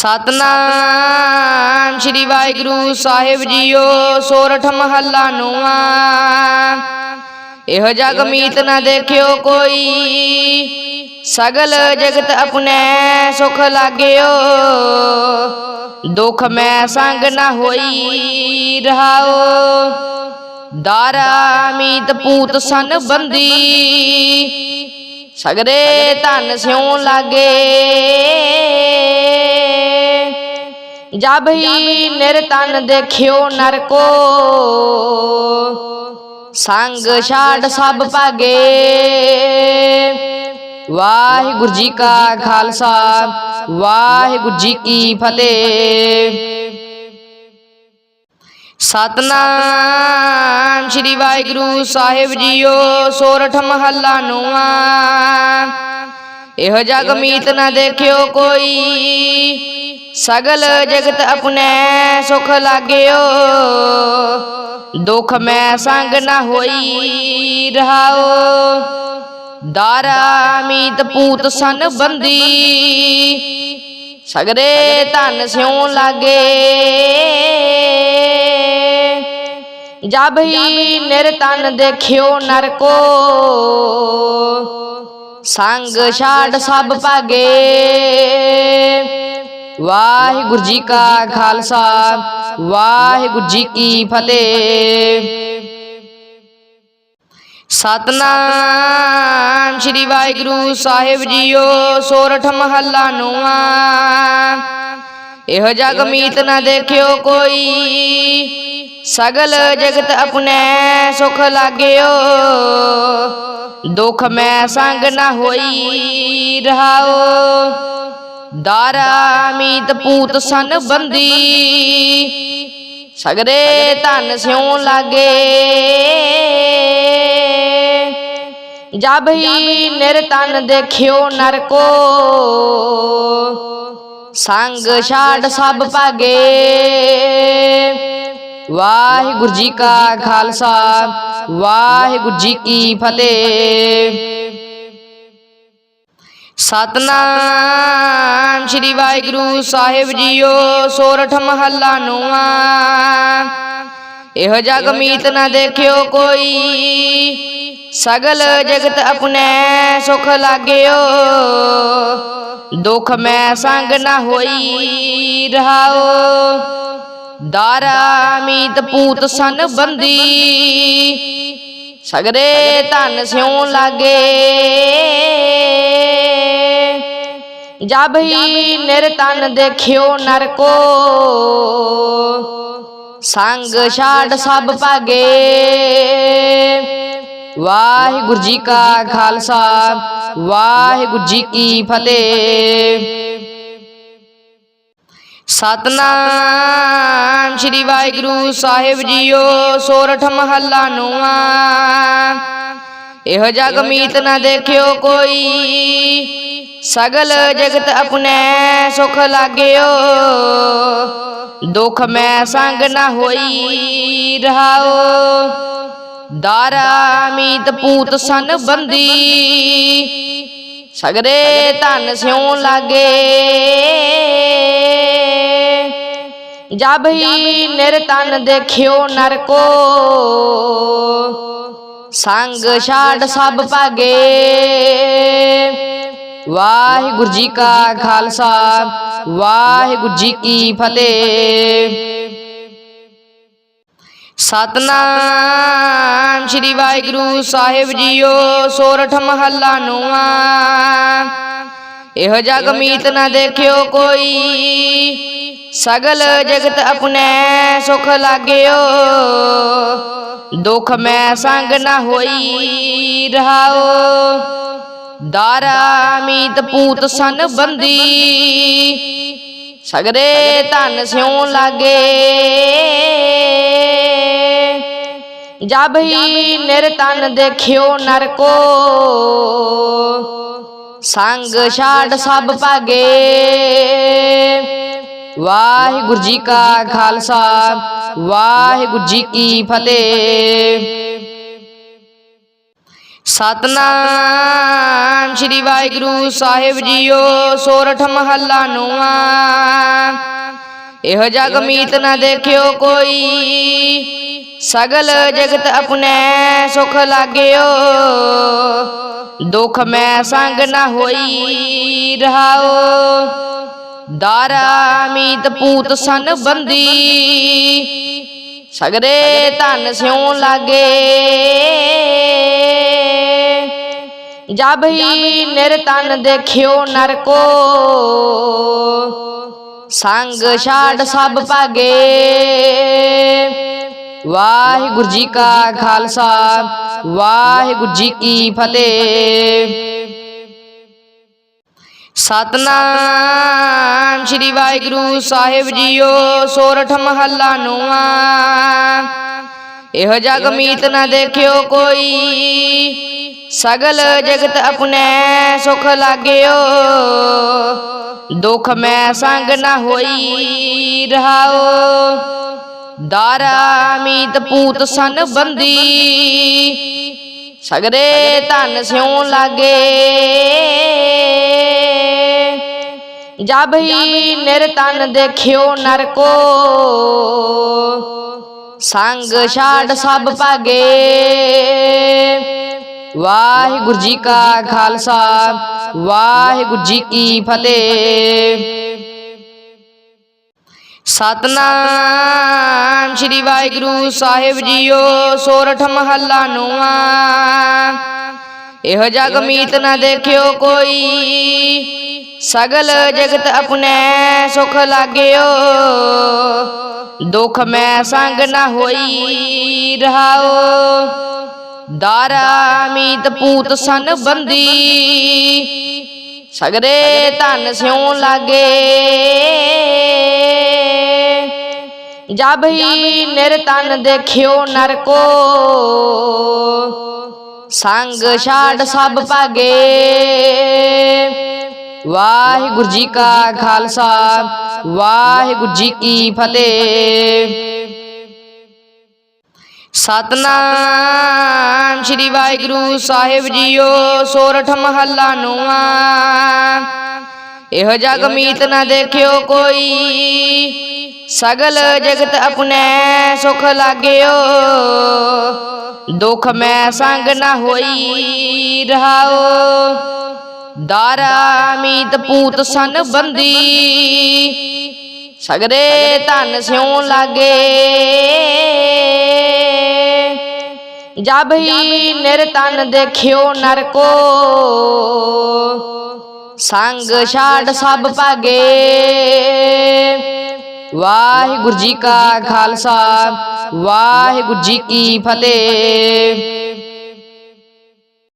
ਸਤਨਾਮ ਸ੍ਰੀ ਵਾਹਿਗੁਰੂ ਸਾਹਿਬ ਜੀਓ ਸੋਰਠ ਮਹੱਲਾ ਨੂਆ ਇਹ ਜਗ ਮੀਤ ਨਾ ਦੇਖਿਓ ਕੋਈ। ਸਗਲ ਜਗਤ ਆਪਣੇ ਸੁਖ ਲਾਗਿਓ। ਦੁਖ ਮੈਂ ਸੰਗ ਨਾ ਹੋਈ ਰਹਾਓ। ਦਾਰਾ ਮੀਤ ਪੂਤ ਸਨ ਬੰਦੀ। ਸਗਰੇ ਧਨ ਸਿਉ ਲਾਗੇ। ਜਬ ਹੀ ਨਿਰਤਨ ਦੇਖਿਓ ਨਰਕੋ। ਸੰਗ ਛਾੜ ਸਭ ਭਾਗੇ। ਵਾਹਿਗੁਰੂ ਜੀ ਕਾ ਖਾਲਸਾ। ਵਾਹਿਗੁਰੂ ਜੀ ਕੀ ਫਤਿਹ। ਸਤਨਾਮ ਸ੍ਰੀ ਵਾਹਿਗੁਰੂ ਸਾਹਿਬ ਜੀਓ। ਸੋਰਠ ਮਹੱਲਾ ਨੂਆ ਇਹੋ ਜਗ ਮੀਤ ਨਾ ਦੇਖਿਓ ਕੋਈ। ਸਗਲ ਜਗਤ ਆਪਣੇ ਸੁਖ ਲਾਗਿਓ। ਦੁਖ ਮੈਂ ਸੰਗ ਨਾ ਹੋਈ ਰਹਾਓ। ਦਾਰਾ ਮੀਤ ਪੂਤ ਸਨ ਬੰਦੀ। ਸਗਰੇ ਧਨ ਸਿਉ ਲਾਗੇ। ਜਬ ਹੀ ਨਿਰਤਨ ਦੇਖਿਓ ਨਰਕੋ। ਸੰਗ ਛਾੜ ਸਭ ਭਾਗੇ। ਵਾਹਿਗੁਰੂ ਜੀ ਕਾ ਖਾਲਸਾ। ਵਾਹਿਗੁਰੂ ਜੀ ਕੀ ਫਤਿਹ। ਸਤਨਾਮ ਸ੍ਰੀ ਵਾਹਿਗੁਰੂ ਸਾਹਿਬ ਜੀਓ। ਸੋਰਠ ਮਹੱਲਾ ਨੂਆ। ਇਹੋ ਜਗ ਮੀਤ ਨਾ ਦੇਖਿਓ ਕੋਈ। ਸਗਲ ਜਗਤ ਆਪਣੇ ਸੁਖ ਲਾਗਿਓ। ਦੁਖ ਮੈਂ ਸੰਗ ਨਾ ਹੋਈ ਰਹਾਓ। ਦਾਰਾ ਮੀਤ ਪੂਤ ਸਨ ਬੰਦੀ। ਸਗਰੇ ਧਨ ਸਿਉ ਲਾਗੇ। ਜਬ ਹੀ ਨਿਰਤਨ ਦੇਖਿਓ ਨਰਕੋ। ਸੰਗ ਛਾੜ ਸਭ ਭਾਗੇ। ਵਾਹਿਗੁਰੂ ਜੀ ਕਾ ਖਾਲਸਾ। ਵਾਹਿਗੁਰੂ ਜੀ ਕੀ ਫਤਿਹ। ਸਤਨਾਮ ਸ੍ਰੀ ਵਾਹਿਗੁਰੂ ਸਾਹਿਬ ਜੀਓ ਸੋਰਠ ਮਹੱਲਾ ਨੂਆ ਇਹੋ ਜਗ ਮੀਤ ਨਾ ਦੇਖਿਓ ਕੋਈ। ਸਗਲ ਜਗਤ ਆਪਣੇ ਸੁਖ ਲਾਗਿਓ। ਦੁਖ ਮੈਂ ਸੰਗ ਨਾ ਹੋਈ ਰਹਾਓ। ਦਾਰਾ ਮੀਤ ਪੂਤ ਸਨ ਬੰਦੀ। ਸਗਰੇ ਧਨ ਸਿਉ ਲਾਗੇ। ਜਬ ਹੀ ਨਿਰਤਨ ਦੇਖਿਓ ਨਰਕੋ। ਸੰਗ ਛਾੜ ਸਭ ਭਾਗੇ। ਵਾਹਿਗੁਰੂ ਜੀ ਕਾ ਖਾਲਸਾ, ਵਾਹਿਗੁਰੂ ਜੀ ਕੀ ਫਤਿਹ। ਸਤਨਾਮ ਸ੍ਰੀ ਵਾਹਿਗੁਰੂ ਸਾਹਿਬ ਜੀਓ, ਸੋਰਠ ਮਹੱਲਾ ਨੂਆ। ਇਹੋ ਜਗ ਮੀਤ ਨਾ ਦੇਖਿਓ ਕੋਈ, ਸਗਲ ਜਗਤ ਆਪਣੇ ਸੁਖ ਲਾਗਿਓ। ਦੁਖ ਮੈਂ ਸੰਗ ਨਾ ਹੋਈ ਰਹਾਓ। ਦਾਰਾ ਮੀਤ ਪੂਤ ਸਨ ਬੰਦੀ। ਸਗਰੇ ਧਨ ਸਿਉ ਲਾਗੇ। ਜਬ ਹੀ ਨਿਰਤਨ ਦੇਖਿਓ ਨਰਕੋ। ਸੰਗ ਛਾੜ ਸਭ ਭਾਗੇ। ਵਾਹਿਗੁਰੂ ਜੀ ਕਾ ਖਾਲਸਾ। ਵਾਹਿਗੁਰੂ ਜੀ ਕੀ ਫਤਿਹ। ਸਤਨਾਮ ਸ੍ਰੀ ਵਾਹਿਗੁਰੂ ਸਾਹਿਬ ਜੀਓ ਸੋਰਠ ਮਹੱਲਾ ਨੂਆ ਇਹੋ ਜਗ ਮੀਤ ਨਾ ਦੇਖਿਓ ਕੋਈ। ਸਗਲ ਜਗਤ ਆਪਣੇ ਸੁਖ ਲਾਗਿਓ। ਦੁਖ ਮੈਂ ਸੰਗ ਨਾ ਹੋਈ ਰਹਾਓ। ਦਾਰਾ ਮੀਤ ਪੂਤ ਸਨ ਬੰਦੀ। ਸਗਰੇ ਧਨ ਸਿਉ ਲਾਗੇ। ਜਬ ਹੀ ਨਿਰਤਨ ਦੇਖਿਓ ਨਰਕੋ। ਸੰਗ ਛਾੜ ਸਭ ਭਾਗੇ। ਵਾਹਿਗੁਰੂ ਜੀ ਕਾ ਖਾਲਸਾ। ਵਾਹਿਗੁਰੂ ਜੀ ਕੀ ਫਤਿਹ। ਸਤਨਾਮ ਸ੍ਰੀ ਵਾਹਿਗੁਰੂ ਸਾਹਿਬ ਜੀਓ ਸੋਰਠ ਮਹੱਲਾ ਨੂਆ ਇਹੋ ਜਗ ਮੀਤ ਨਾ ਦੇਖਿਓ ਕੋਈ। ਸਗਲ ਜਗਤ ਆਪਣੇ ਸੁਖ ਲਾਗਿਓ। ਦੁਖ ਮੈਂ ਸੰਗ ਨਾ ਹੋਈ ਰਹਾਓ। ਦਾਰਾ ਮੀਤ ਪੂਤ ਸਨ ਬੰਦੀ। ਸਗਰੇ ਧਨ ਸਿਉ ਲਾਗੇ। ਜਬ ਹੀ ਨਿਰਤਨ ਦੇਖਿਓ ਨਰਕੋ। ਸੰਗ ਛਾੜ ਸਭ ਭਾਗੇ। ਵਾਹਿਗੁਰੂ ਜੀ ਕਾ ਖਾਲਸਾ। ਵਾਹਿਗੁਰੂ ਜੀ ਕੀ ਫਤਿਹ। ਸਤਨਾਮ ਸ੍ਰੀ ਵਾਹਿਗੁਰੂ ਸਾਹਿਬ ਜੀਓ ਸੋਰਠ ਮਹੱਲਾ ਨੂਆ ਇਹੋ ਜਗ ਮੀਤ ਨਾ ਦੇਖਿਓ ਕੋਈ। ਸਗਲ ਜਗਤ ਆਪਣੇ ਸੁਖ ਲਾਗਿਓ। ਦੁਖ ਮੈਂ ਸੰਗ ਨਾ ਹੋਈ ਰਹਾਓ। ਦਾਰਾ ਮੀਤ ਪੂਤ ਸਨ ਬੰਦੀ। ਸਗਰੇ ਧਨ ਸਿਉ ਲਾਗੇ। ਜਬ ਹੀ ਨਿਰਤਨ ਦੇਖਿਓ ਨਰਕੋ। ਸੰਗ ਛਾੜ ਸਭ ਭਾਗੇ। ਵਾਹਿਗੁਰੂ ਜੀ ਕਾ ਖਾਲਸਾ, ਵਾਹਿਗੁਰੂ ਜੀ ਕੀ ਫਤਿਹ। ਸਤਨਾਮ ਸ੍ਰੀ ਵਾਹਿਗੁਰੂ ਸਾਹਿਬ ਜੀਓ, ਸੋਰਠ ਮਹੱਲਾ ਨੂਆ ਇਹੋ ਜਗ ਮੀਤ ਨਾ ਦੇਖਿਓ ਕੋਈ, ਸਗਲ ਜਗਤ ਆਪਣੇ ਸੁਖ ਲਾਗਿਓ। ਦੁਖ ਮੈਂ ਸੰਗ ਨਾ ਹੋਈ ਰਹਾਓ। ਦਾਰਾ ਮੀਤ ਪੂਤ ਸਨ ਬੰਦੀ। ਸਗਰੇ ਧਨ ਸਿਉ ਲਾਗੇ। ਜਬ ਹੀ ਨਿਰਤਨ ਦੇਖਿਓ ਨਰਕੋ। ਸੰਗ ਛਾੜ ਸਭ ਭਾਗੇ। ਵਾਹਿਗੁਰੂ ਜੀ ਕਾ ਖਾਲਸਾ। ਵਾਹਿਗੁਰੂ ਜੀ ਕੀ ਫਤਿਹ। ਸਤਨਾਮ ਸ੍ਰੀ ਵਾਹਿਗੁਰੂ ਸਾਹਿਬ ਜੀਓ, ਸੋਰਠ ਮਹੱਲਾ ਨੂਆ ਇਹ ਜਗ ਮੀਤ ਨਾ ਦੇਖਿਓ ਕੋਈ। ਸਗਲ ਜਗਤ ਆਪਣੇ ਸੁਖ ਲਾਗਿਓ। ਦੁਖ ਮੈਂ ਸੰਗ ਨਾ ਹੋਈ ਰਹਾਓ। ਦਾਰਾ ਮੀਤ ਪੂਤ ਸਨ ਬੰਦੀ। ਸਗਰੇ ਧਨ ਸਿਉ ਲਾਗੇ। ਜਬ ਹੀ ਨਿਰਤਨ ਦੇਖਿਓ ਨਰਕੋ। ਸੰਗ ਛਾੜ ਸਭ ਭਾਗੇ। ਵਾਹਿਗੁਰੂ ਜੀ ਕਾ ਖਾਲਸਾ। ਵਾਹਿਗੁਰੂ ਜੀ ਕੀ ਫਤਿਹ।